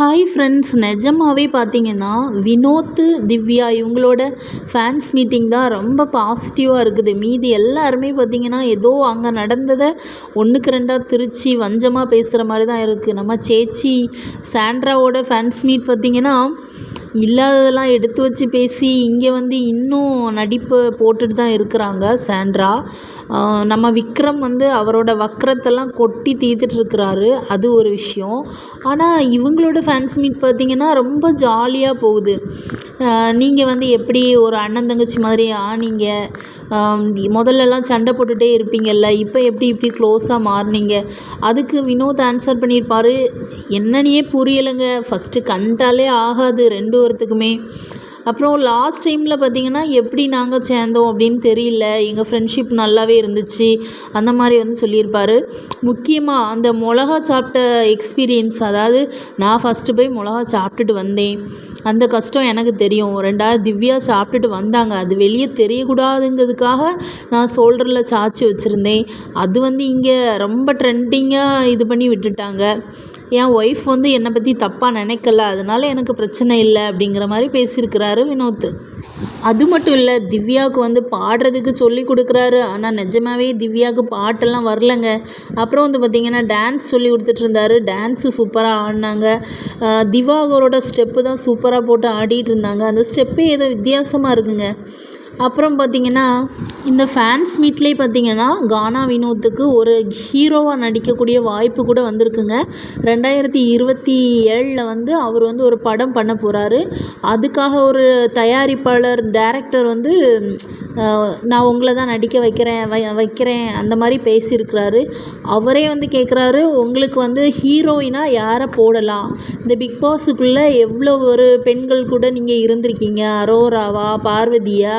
Hi friends நிஜமாவே பார்த்தீங்கன்னா வினோத் திவ்யா இவங்களோட ஃபேன்ஸ் மீட்டிங் தான் ரொம்ப பாசிட்டிவாக இருக்குது. மீதி எல்லாருமே பார்த்திங்கன்னா ஏதோ அங்கே நடந்ததை ஒன்றுக்கு ரெண்டாக திருச்சி வஞ்சமாக பேசுகிற மாதிரி தான் இருக்குது நம்ம சேச்சி சாண்ட்ராவோட ஃபேன்ஸ் மீட் பார்த்திங்கன்னா இல்லாததெல்லாம் எடுத்து வச்சு பேசி இங்கே வந்து இன்னும் நடிப்பு போட்டுட்டு தான் இருக்கிறாங்க சாண்ட்ரா. நம்ம விக்ரம் வந்து அவரோட வக்கரத்தெல்லாம் கொட்டி தீர்த்துட்ருக்கிறாரு அது ஒரு விஷயம். ஆனால் இவங்களோட ஃபேன்ஸ் மீட் பார்த்திங்கன்னா ரொம்ப ஜாலியாக போகுது. நீங்கள் வந்து எப்படி ஒரு அண்ணன் தங்கச்சி மாதிரி ஆனீங்க? முதல்லலாம் சண்டை போட்டுகிட்டே இருப்பீங்கள்ல இப்போ எப்படி இப்படி க்ளோஸாக மாறுனீங்க? அதுக்கு வினோத் ஆன்சர் பண்ணியிருப்பார் என்னன்னே புரியலைங்க. ஃபஸ்ட்டு கண்டாலே ஆகாது ரெண்டு ஒருத்துக்குமே அப்புறம் லாஸ்ட் டைமில் பார்த்திங்கன்னா எப்படி நாங்கள் சேர்ந்தோம் அப்படின்னு தெரியல. எங்கள் ஃப்ரெண்ட்ஷிப் நல்லாவே இருந்துச்சு. அந்த மாதிரி வந்து சொல்லியிருப்பார். முக்கியமாக அந்த மிளகா சாப்பிட்ட எக்ஸ்பீரியன்ஸ் அதாவது நான் ஃபஸ்ட்டு போய் மிளகா சாப்பிட்டுட்டு வந்தேன். அந்த கஷ்டம் எனக்கு தெரியும். ரெண்டாவது திவ்யா சாப்பிட்டுட்டு வந்தாங்க. அது வெளியே தெரியக்கூடாதுங்கிறதுக்காக நான் ஷோல்டரில் சாய்ச்சி வச்சுருந்தேன். அது வந்து இங்கே ரொம்ப ட்ரெண்டிங்காக இது பண்ணி விட்டுட்டாங்க. என் ஒய்ஃப் வந்து என்னை பற்றி தப்பாக நினைக்கல. அதனால எனக்கு பிரச்சனை இல்லை அப்படிங்கிற மாதிரி பேசியிருக்கிறாரு வினோத். அது மட்டும் இல்லை திவ்யாவுக்கு வந்து பாடுறதுக்கு சொல்லி கொடுக்குறாரு. ஆனால் நிஜமாவே திவ்யாவுக்கு பாட்டெல்லாம் வரலங்க. அப்புறம் வந்து பார்த்திங்கன்னா டான்ஸ் சொல்லி கொடுத்துட்டு இருந்தாரு. டான்ஸு சூப்பராக ஆடினாங்க. திவாகரோட ஸ்டெப்பு தான் சூப்பராக போட்டு ஆடிட்டு இருந்தாங்க. அந்த ஸ்டெப்பே ஏதோ வித்தியாசமாக இருக்குங்க. அப்புறம் பார்த்திங்கன்னா இந்த ஃபேன்ஸ் மீட்லேயே பார்த்திங்கன்னா கானா வினோத்துக்கு ஒரு ஹீரோவாக நடிக்கக்கூடிய வாய்ப்பு கூட வந்திருக்குங்க. ரெண்டாயிரத்தி இருபத்தி ஏழில் வந்து அவர் வந்து ஒரு படம் பண்ண போகிறாரு அதுக்காக ஒரு தயாரிப்பாளர் டேரக்டர் வந்து நான் உங்களை தான் நடிக்க வைக்கிறேன் வை வைக்கிறேன் அந்த மாதிரி பேசியிருக்கிறாரு. அவரே வந்து கேட்குறாரு உங்களுக்கு வந்து ஹீரோயினாக யாரை போடலாம்? இந்த பிக் பாஸுக்குள்ளே எவ்வளோ ஒரு பெண்கள் கூட நீங்கள் இருந்திருக்கீங்க? அரோராவா பார்வதியா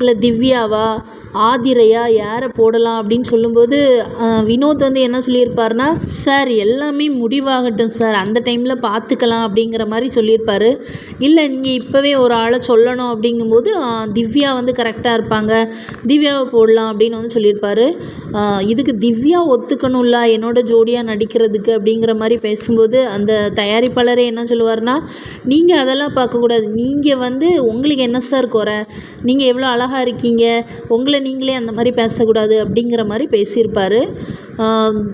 இல்லை திவ்யாவா ஆதிரையா யாரை போடலாம் அப்படின்னு சொல்லும்போது வினோத் வந்து என்ன சொல்லியிருப்பார்னா சார் எல்லாமே முடிவாகட்டும் சார். அந்த டைமில் பார்த்துக்கலாம் அப்படிங்கிற மாதிரி சொல்லியிருப்பார். இல்லை நீங்கள் இப்போவே ஒரு ஆளை சொல்லணும் அப்படிங்கும்போது திவ்யா வந்து கரெக்டாக இருப்பாங்க. திவ்யாவை போடலாம் அப்படின்னு வந்து சொல்லியிருப்பார். இதுக்கு திவ்யா ஒத்துக்கணும்ல என்னோட ஜோடியாக நடிக்கிறதுக்கு அப்படிங்கிற மாதிரி பேசும்போது அந்த தயாரிப்பாளரே என்ன சொல்லுவார்னா நீங்கள் அதெல்லாம் பார்க்கக்கூடாது. நீங்கள் வந்து உங்களுக்கு என்ன சார் குறை? நீங்கள் எவ்வளோ அழகாக இருக்கீங்க. உங்களை நீங்களே அந்த மாதிரி பேசக்கூடாது அப்படிங்கிற மாதிரி பேசியிருப்பார்.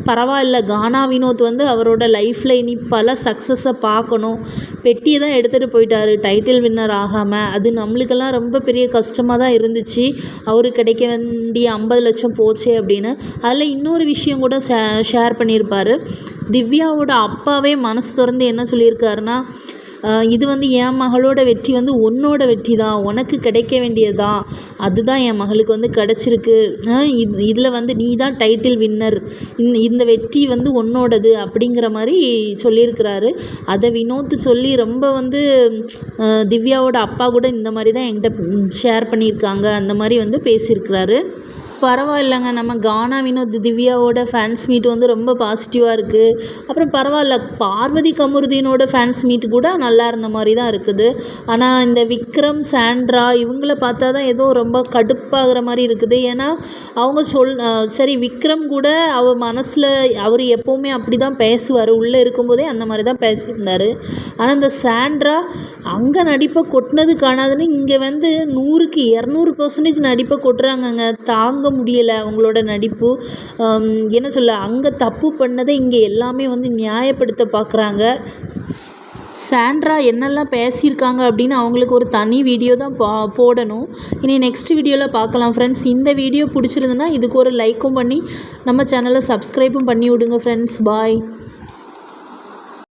பரவாயில்ல. கானா வினோத் வந்து அவரோட லைஃப்பில் இனி பல சக்ஸஸை பார்க்கணும். பெட்டியை தான் எடுத்துகிட்டு போயிட்டார். டைட்டில் வின்னர் ஆகாமல் அது நம்மளுக்கெல்லாம் ரொம்ப பெரிய கஷ்டமாக தான் இருந்துச்சு. அவருக்கு கிடைக்க வேண்டிய ஐம்பது லட்சம் போச்சே அப்படின்னு. அதில் இன்னொரு விஷயம் கூட ஷே ஷேர் பண்ணியிருப்பார். திவ்யாவோட அப்பாவே மனசு திறந்து என்ன சொல்லியிருக்காருன்னா இது வந்து என் மகளோட வெற்றி வந்து உன்னோட வெற்றி தான். உனக்கு கிடைக்க வேண்டியதுதான் அதுதான் என் மகளுக்கு வந்து கிடச்சிருக்கு. இது இதில் வந்து நீ தான் டைட்டில் வின்னர் இந்த வெற்றி வந்து உன்னோடது அப்படிங்கிற மாதிரி சொல்லியிருக்கிறாரு. அதை வினோத் சொல்லி ரொம்ப வந்து திவ்யாவோட அப்பா கூட இந்த மாதிரி தான் என்கிட்ட ஷேர் பண்ணியிருக்காங்க. அந்த மாதிரி வந்து பேசியிருக்கிறாரு. பரவாயில்லைங்க. நம்ம கானா வினோத் திவ்யாவோட ஃபேன்ஸ் மீட் வந்து ரொம்ப பாசிட்டிவாக இருக்குது அப்புறம் பரவாயில்ல பார்வதி கமருதீனோட ஃபேன்ஸ் மீட் கூட நல்லா இருந்த மாதிரி தான் இருக்குது. ஆனால் இந்த விக்ரம் சாண்ட்ரா இவங்கள பார்த்தா தான் ஏதோ ரொம்ப கடுப்பாகிற மாதிரி இருக்குது. ஏன்னா அவங்க சொல் சரி விக்ரம் கூட அவர் மனசில் அவர் எப்போவுமே அப்படி தான் பேசுவார். உள்ளே இருக்கும்போதே அந்த மாதிரி தான் பேசியிருந்தார். ஆனால் இந்த சாண்ட்ரா அங்கே நடிப்பை கொட்டினது காணாதுன்னு இங்கே வந்து நூறுக்கு இரநூறு பர்சன்டேஜ் நடிப்பை கொட்டுறாங்கங்க. தாங்க தாங்க முடியலை அவங்களோட நடிப்பு. என்ன சொல்ல அங்கே தப்பு பண்ணதை இங்கே எல்லாமே வந்து நியாயப்படுத்த பார்க்குறாங்க சாண்ட்ரா என்னெல்லாம் பேசியிருக்காங்க அப்படின்னு அவங்களுக்கு ஒரு தனி வீடியோ தான் பா போடணும். இனி நெக்ஸ்ட் வீடியோவில் பார்க்கலாம் ஃப்ரெண்ட்ஸ் இந்த வீடியோ பிடிச்சிருந்துன்னா இதுக்கு ஒரு லைக்கும் பண்ணி நம்ம சேனலை சப்ஸ்கிரைபும் பண்ணி விடுங்க ஃப்ரெண்ட்ஸ் பாய்